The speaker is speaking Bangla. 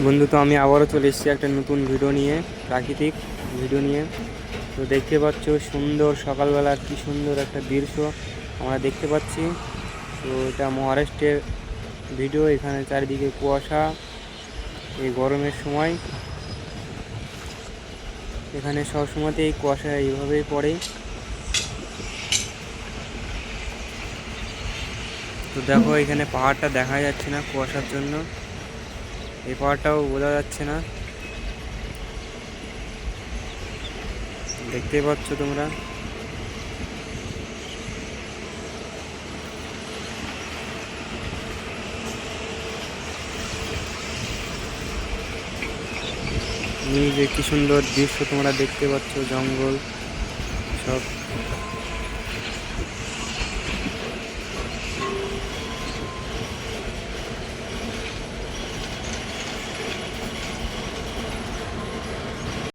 বন্ধু, তো আমি আবারও চলে এসেছি একটা নতুন ভিডিও নিয়ে, প্রাকৃতিক ভিডিও নিয়ে। তো দেখতে পাচ্ছ সুন্দর সকালবেলার কি সুন্দর একটা দৃশ্য আমরা দেখতে পাচ্ছি। তো এটা মহারাষ্ট্রের ভিডিও এখানে চারিদিকে কুয়াশা, এই গরমের সময়। এখানে সব সময়তে এই কুয়াশা এইভাবেই পড়ে। তো দেখো, এখানে পাহাড়টা দেখা যাচ্ছে না কুয়াশার জন্য। এই পাহাড়টাও বোঝা যাচ্ছে না। দেখতেই পাচ্ছ তোমরা। নিচে কি সুন্দর দৃশ্য তোমরা দেখতে পাচ্ছ, জঙ্গল, সব।